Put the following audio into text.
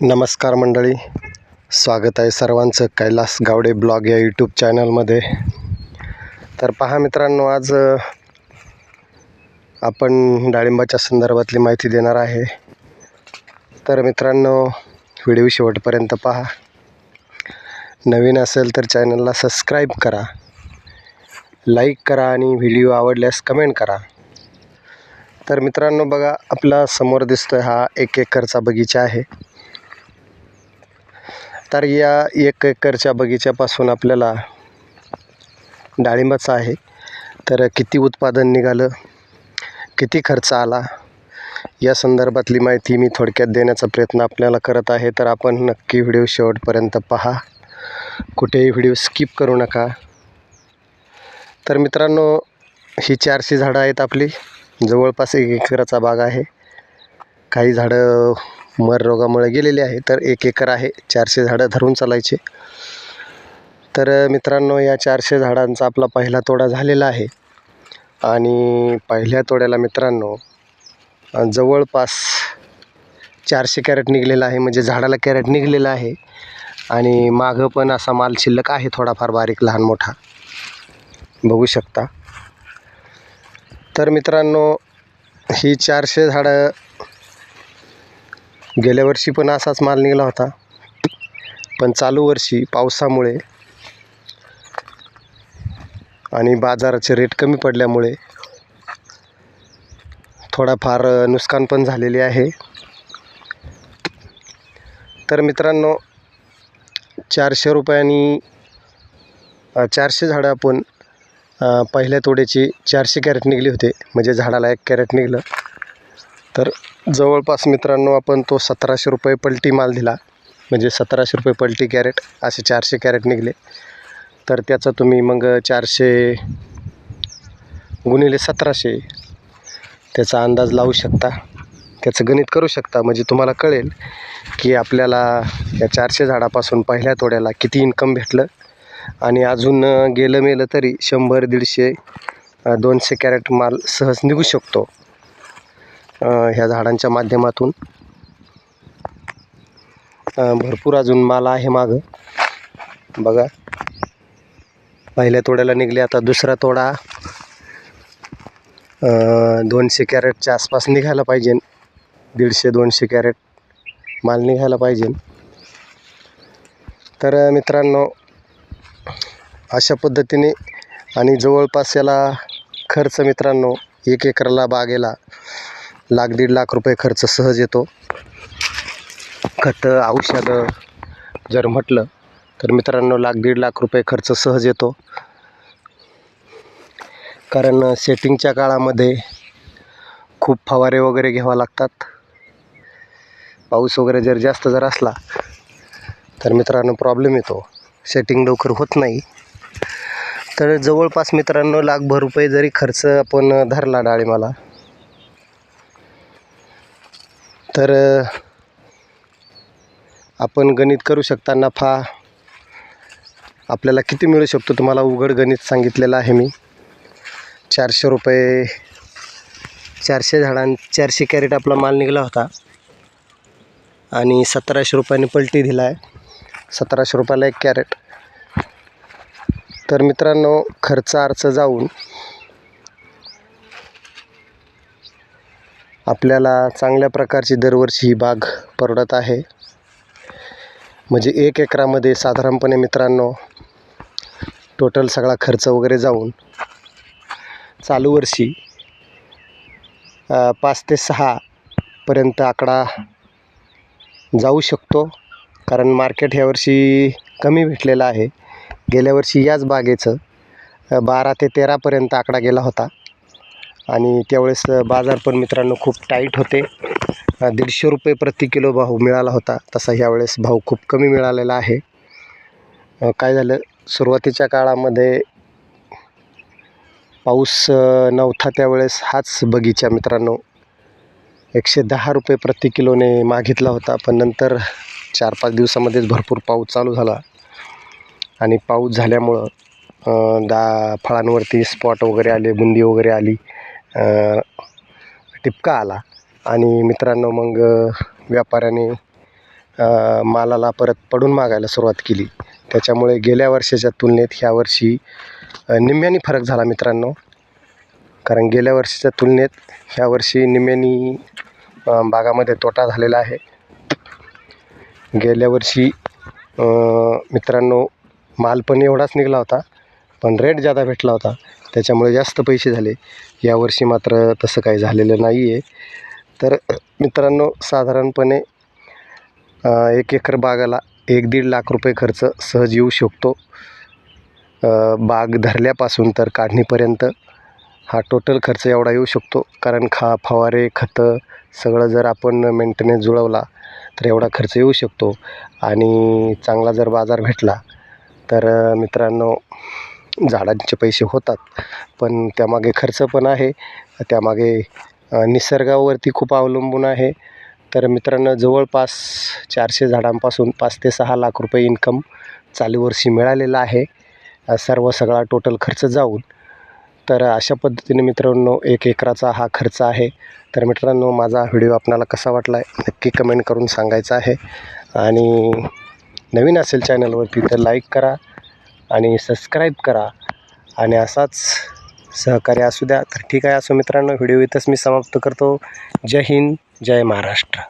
नमस्कार मंडळी. स्वागत आहे सर्वांचं कैलास गावडे ब्लॉग या यूट्यूब चॅनलमध्ये. तर पहा मित्रांनो आज आपण डाळिंबाच्या संदर्भातली माहिती देणार आहे. तर मित्रांनो व्हिडिओ शेवटपर्यंत पहा. नवीन असेल तर चॅनलला सबस्क्राईब करा. लाईक करा आणि व्हिडिओ आवडल्यास कमेंट करा. तर मित्रांनो बघा आपला समोर दिसतोय हा एक एकरचा बगीचा आहे. तर या एक एकरच्या बगीच्यापासून आपल्याला डाळिंबाचं आहे. तर किती उत्पादन निघालं? किती खर्च आला? या संदर्भातली माहिती मी थोडक्यात देण्याचा प्रयत्न आपल्याला करत आहे. तर आपण नक्की व्हिडिओ शेवटपर्यंत पहा. कुठेही व्हिडिओ स्किप करू नका. तर मित्रांनो ही चारशे झाडं आहेत आपली. जवळपास एक एकराचा बाग आहे. काही झाडं मर रोगामुळे आहे. तर एक एकर आहे. चारशे झाडं धरून चालायचे. तर मित्रांनो या चारशे झाडांचा आपला पहिला तोडा झालेला आहे. आणि पहिल्या तोड्याला मित्रांनो जवळपास चारशे कॅरेट निघलेला आहे. म्हणजे झाडाला कॅरेट निघलेला आहे. आणि मागं पण असा माल शिल्लक आहे थोडाफार बारीक लहान मोठा. बघू शकता. तर मित्रांनो ही चारशे झाडं गेल्या वर्षी पण असाच माल निघाला होता. पण चालू वर्षी पावसामुळे आणि बाजाराचे रेट कमी पडल्यामुळे थोडाफार नुकसान पण झालेले आहे. तर मित्रांनो चारशे रुपयांनी चारशे झाडं आपण पहिल्या तोड्याची चारशे कॅरेट निघले होते. म्हणजे झाडाला एक कॅरेट निघलं. तर जवळपास मित्रांनो आपण तो सतराशे रुपये पलटी माल दिला. म्हणजे सतराशे रुपये पलटी कॅरेट असे चारशे कॅरेट निघले. तर त्याचं तुम्ही मग चारशे गुणिले सतराशे त्याचा अंदाज लावू शकता. त्याचं गणित करू शकता. म्हणजे तुम्हाला कळेल की आपल्याला या चारशे झाडापासून पहिल्या तोड्याला किती इन्कम भेटलं. आणि अजून गेलं मेलं तरी शंभर दीडशे दोनशे कॅरेट माल सहज निघू शकतो. ह्या झाडांच्या माध्यमातून. भरपूर अजून माल आहे मागं. बघा. पहिल्या तोड्याला निघले आता दुसरा तोडा. दोनशे कॅरेटच्या आसपास निघायला पाहिजे. दीडशे दोनशे कॅरेट माल निघायला पाहिजे. तर मित्रांनो अशा पद्धतीने आणि जवळपास याला खर्च मित्रांनो एक एकरला बागेला लाख दीड लाख रुपये खर्च सहज येतो. खतं औषधं जर म्हटलं तर मित्रांनो लाख दीड लाख रुपये खर्च सहज येतो. कारण सेटिंगच्या काळामध्ये खूप फवारे वगैरे घ्यावा लागतात. पाऊस वगैरे जर जास्त जर असला तर मित्रांनो प्रॉब्लेम येतो. सेटिंग लवकर होत नाही. तर जवळपास मित्रांनो लाखभर रुपये जरी खर्च आपण धरला डाळिंबाला तर आपण गणित करू शकता नफा आपल्याला किती मिळू शकतो तुम्हाला उघड गणित सांगितलेलं आहे मी. चारशे रुपये चारशे झाडां चारशे कॅरेट आपला माल निघाला होता. आणि सतराशे रुपयाने पलटी दिला आहे सतराशे रुपयाला एक कॅरेट. तर मित्रांनो खर्च अर्च जाऊन आपल्याला चांगल्या प्रकारची दरवर्षी ही बाग परवडत आहे. म्हणजे एक एकरामध्ये साधारणपणे मित्रांनो टोटल सगळा खर्च वगैरे जाऊन चालू वर्षी पाच ते सहापर्यंत आकडा जाऊ शकतो. कारण मार्केट ह्या वर्षी कमी भेटलेलं आहे. गेल्या वर्षी याच बागेचं बारा ते तेरापर्यंत आकडा गेला होता. आणि त्यावेळेस बाजार पण मित्रांनो खूप टाईट होते. दीडशे रुपये प्रति किलो भाव मिळाला होता. तसा ह्यावेळेस भाव खूप कमी मिळालेला आहे. काय झालं? सुरुवातीच्या काळामध्ये पाऊस नव्हता त्यावेळेस. हाच बगीचा मित्रांनो. एकशे दहा रुपये प्रति किलोने मागितला होता. पण नंतर चार पाच दिवसामध्येच भरपूर पाऊस चालू झाला. आणि पाऊस झाल्यामुळं दा फळांवरती स्पॉट वगैरे आले बुंदी वगैरे आली. टिपका आला. आणि मित्रांनो मग व्यापाऱ्याने मालाला परत पडून मागायला सुरुवात केली. त्याच्यामुळे गेल्या वर्षाच्या तुलनेत ह्या वर्षी निम्म्यानी फरक झाला मित्रांनो. कारण गेल्या वर्षीच्या तुलनेत ह्या वर्षी निम्म्यानी बागामध्ये तोटा झालेला आहे. गेल्या वर्षी मित्रांनो माल पण एवढाच निघाला होता पण रेट जादा भेटला होता. त्याच्यामुळे जास्त पैसे झाले. यावर्षी मात्र तसं काही झालेलं नाही आहे तर मित्रांनो साधारणपणे एक एकर बागाला एक दीड लाख रुपये खर्च सहज येऊ शकतो. बाग धरल्यापासून तर काढणीपर्यंत हा टोटल खर्च एवढा येऊ शकतो. कारण खा फवारे खतं सगळं जर आपण मेंटेनन्स जुळवला तर एवढा खर्च येऊ शकतो. आणि चांगला जर बाजार भेटला तर मित्रांनो झाडांचे पैसे होतात. पण त्यामागे खर्च पण आहे. त्यामागे निसर्गावरती खूप अवलंबून आहे. तर मित्रांनो जवळपास चारशे झाडांपासून पाच ते सहा लाख रुपये इन्कम चालू वर्षी मिळालेला आहे. सर्व सगळा टोटल खर्च जाऊन. तर अशा पद्धतीने मित्रांनो एक एकराचा हा खर्च आहे. तर मित्रांनो माझा व्हिडिओ आपणाला कसा वाटला आहे नक्की कमेंट करून सांगायचा आहे. आणि नवीन असेल चॅनलवरती तर लाईक करा. आणि सबस्क्राईब करा. आणि असाच सहकार्य असू द्या. तर ठीक आहे असो मित्रांनो व्हिडिओ इथंच मी समाप्त करतो. जय हिंद जय महाराष्ट्र.